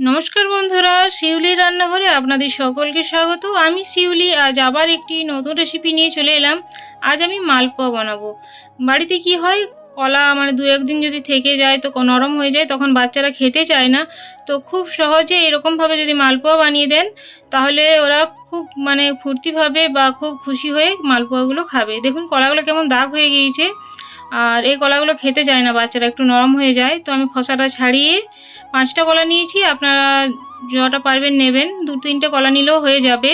নমস্কার বন্ধুরা শিউলি রান্নাঘরে আপনাদের সকলকে স্বাগত। আমি শিউলি, আজ আবার একটি নতুন রেসিপি নিয়ে চলে এলাম। আজ আমি মালপোয়া বানাবো। বাড়িতে কি হয়, কলা মানে দু একদিন যদি থেকে যায় তো নরম হয়ে যায়, তখন বাচ্চারা খেতে চায় না। তো খুব সহজে এরকমভাবে যদি মালপোয়া বানিয়ে দেন, তাহলে ওরা খুব মানে ফুর্তিভাবে বা খুব খুশি হয়ে মালপোয়াগুলো খাবে। দেখুন, কলাগুলো কেমন দাগ হয়ে গিয়েছে। আর এই কলাগুলো খেতে চায় না, বাচ্চারা একটু নরম হয়ে যায়। তো আমি খসাটা ছাড়িয়ে পাঁচটা কলা নিয়েছি, আপনারা যটা পারবেন নেবেন, দু তিনটে কলা নিলেও হয়ে যাবে।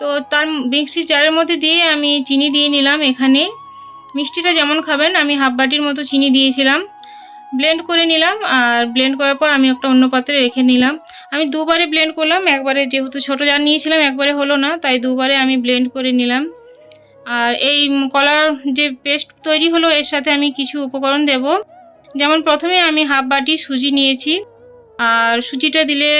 তো তার মিক্সি জারের মধ্যে দিয়ে আমি চিনি দিয়ে নিলাম এখানে। মিষ্টিটা যেমন খাবেন, আমি হাফ বাটির মতো চিনি দিয়েছিলাম। ব্লেন্ড করে নিলাম, আর ব্লেন্ড করার পর আমি একটা অন্য পাত্রে রেখে নিলাম। আমি দুবারে ব্লেন্ড করলাম, একবারে যেহেতু ছোটো জার নিয়েছিলাম, একবারে হলো না, তাই দুবারে আমি ব্লেন্ড করে নিলাম। আর এই কলার যে পেস্ট তৈরি হলো, এর সাথে আমি কিছু উপকরণ দেব। যেমন প্রথমে আমি হাফ বাটি সুজি নিয়েছি। আর সুজিটা দিলে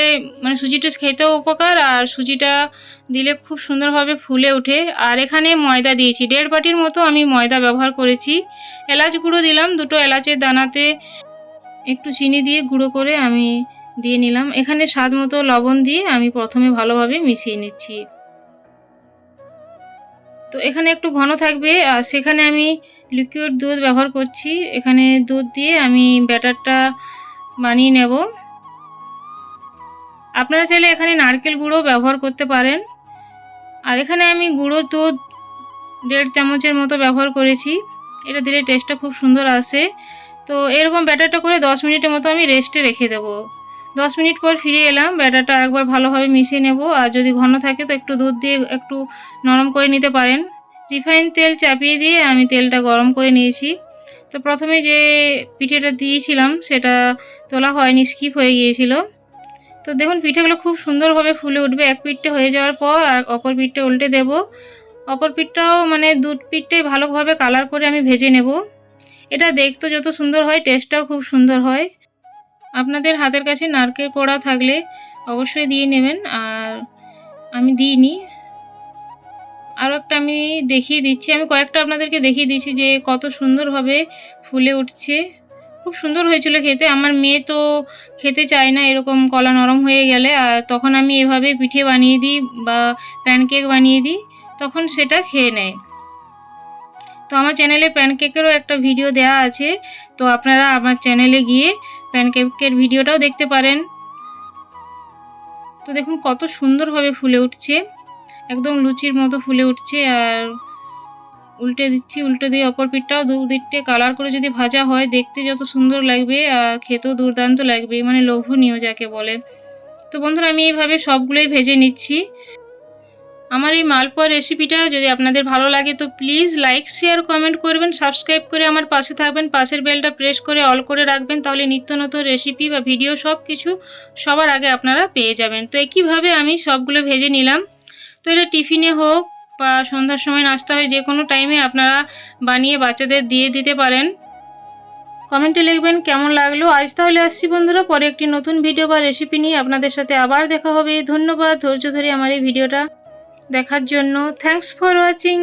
মানে সুজিটা খেতেও উপকার, আর সুজিটা দিলে খুব সুন্দরভাবে ফুলে ওঠে। আর এখানে ময়দা দিয়েছি। দেড় বাটির মতো আমি ময়দা ব্যবহার করেছি। এলাচ গুঁড়ো দিলাম। দুটো এলাচের দানাতে একটু চিনি দিয়ে গুঁড়ো করে আমি দিয়ে নিলাম। এখানে স্বাদ মতো লবণ দিয়ে আমি প্রথমে ভালোভাবে মিশিয়ে নিচ্ছি। তো এখানে একটু ঘন থাকবে। আর সেখানে আমি লিকুইড দুধ ব্যবহার করছি। এখানে দুধ দিয়ে আমি ব্যাটারটা বানিয়ে নেব। আপনারা চাইলে এখানে নারকেল গুঁড়ো ব্যবহার করতে পারেন। আর এখানে আমি গুঁড়ো দুধ দেড় চামচের মতো ব্যবহার করেছি। এটা দিলে টেস্টটা খুব সুন্দর আসে। তো এরকম ব্যাটারটা করে দশ মিনিটের মতো আমি রেস্টে রেখে দেবো। দশ মিনিট পর ফিরে এলাম। ব্যাটারটা একবার ভালোভাবে মিশিয়ে নেব। আর যদি ঘন থাকে তো একটু দুধ দিয়ে একটু নরম করে নিতে পারেন। রিফাইন তেল চাপিয়ে দিয়ে আমি তেলটা গরম করে নিয়েছি। তো প্রথমে যে পিঠেটা দিয়েছিলাম, সেটা তোলা হয়নি স্কিপ হয়ে গিয়েছিল। তো দেখুন, পিঠেগুলো খুব সুন্দরভাবে ফুলে উঠবে। এক পিঠটা হয়ে যাওয়ার পর আর অপর পিঠটা উল্টে দেব। অপর পিঠটাও মানে দুধ পিঠটাই ভালোভাবে কালার করে আমি ভেজে নেব। এটা দেখতে যত সুন্দর হয় টেস্টটাও খুব সুন্দর হয়। আপনাদের হাতের কাছে নারকেল কোড়া থাকলে অবশ্যই দিয়ে নেবেন, আর আমি দিইনি। আরও একটা আমি দেখিয়ে দিচ্ছি, আমি কয়েকটা আপনাদেরকে দেখিয়ে দিচ্ছি যে কত সুন্দরভাবে ফুলে উঠছে। খুব সুন্দর হয়েছিল খেতে, আমার মেয়ে তো খেতে চায় না এরকম কলা নরম হয়ে গেলে, আর তখন আমি এভাবে পিঠে বানিয়ে দিই বা প্যানকেক বানিয়ে দিই, তখন সেটা খেয়ে নেয়। তো আমার চ্যানেলে প্যানকেকেরও একটা ভিডিও দেওয়া আছে, তো আপনারা আমার চ্যানেলে গিয়ে প্যানকেকের ভিডিওটাও দেখতে পারেন। তো দেখুন কত সুন্দরভাবে ফুলে উঠছে। একদম লুচির মতো ফুলে উঠছে আর উল্টে দিচ্ছি, উল্টে দিয়ে অপর পিঠটাও দু দিকটে কালার করে যদি ভাজা হয়, দেখতে যত সুন্দর লাগবে আর খেতেও দুর্দান্ত লাগবে। মানে লোভনীয় যাকে বলে। তো বন্ধুরা, আমি এইভাবে সবগুলোই ভেজে নিচ্ছি। আমার এই মালপোয়া রেসিপিটা যদি আপনাদের ভালো লাগে, তো প্লিজ লাইক শেয়ার কমেন্ট করবেন সাবস্ক্রাইব করে আমার পাশে থাকবেন, পাশের বেলটা প্রেস করে অল করে রাখবেন, তাহলে নিত্য নতুন রেসিপি বা ভিডিও সব কিছু সবার আগে আপনারা পেয়ে যাবেন। তো একইভাবে আমি সবগুলো ভেজে নিলাম। তো এটা টিফিনে হোক বা সন্ধ্যার সময় নাস্তা হয় যে কোনো টাইমে আপনারা বানিয়ে বাচ্চাদের দিয়ে দিতে পারেন। কমেন্টে লিখবেন কেমন লাগল। আজ তাহলে আসছি বন্ধুরা, পরে একটি নতুন ভিডিও বা রেসিপি নিয়ে। আপনাদের সাথে আবার দেখা হবে। ধন্যবাদ। ধৈর্য ধরে আমার এই ভিডিওটা দেখার জন্য থ্যাংকস ফর ওয়াচিং